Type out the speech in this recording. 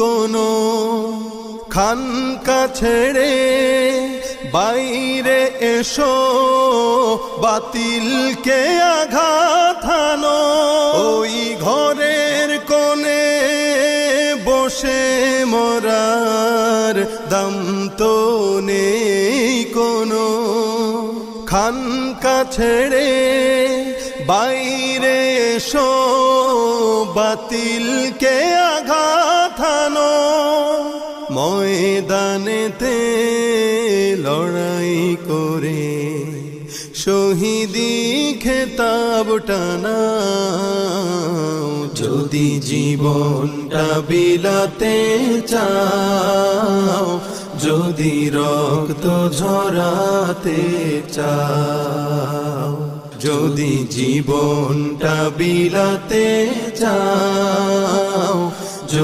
কোনো খানকা ছেড়ে বাইরে এসো, বাতিলকে আঘাত হানো। ওই ঘরের কোণে বসে মরার দাম তো নেই কোনো। খানকা ছেড়ে বাইরে এসো, বাতিলকে আঘাত ময়দানেতে লড়াই করে শহীদি খেতাব টানা যদি জীবনটা বিলাতে চাও, যদি রক্ত ঝরাতে চাও, যদি জীবনটা বিলাতে চাও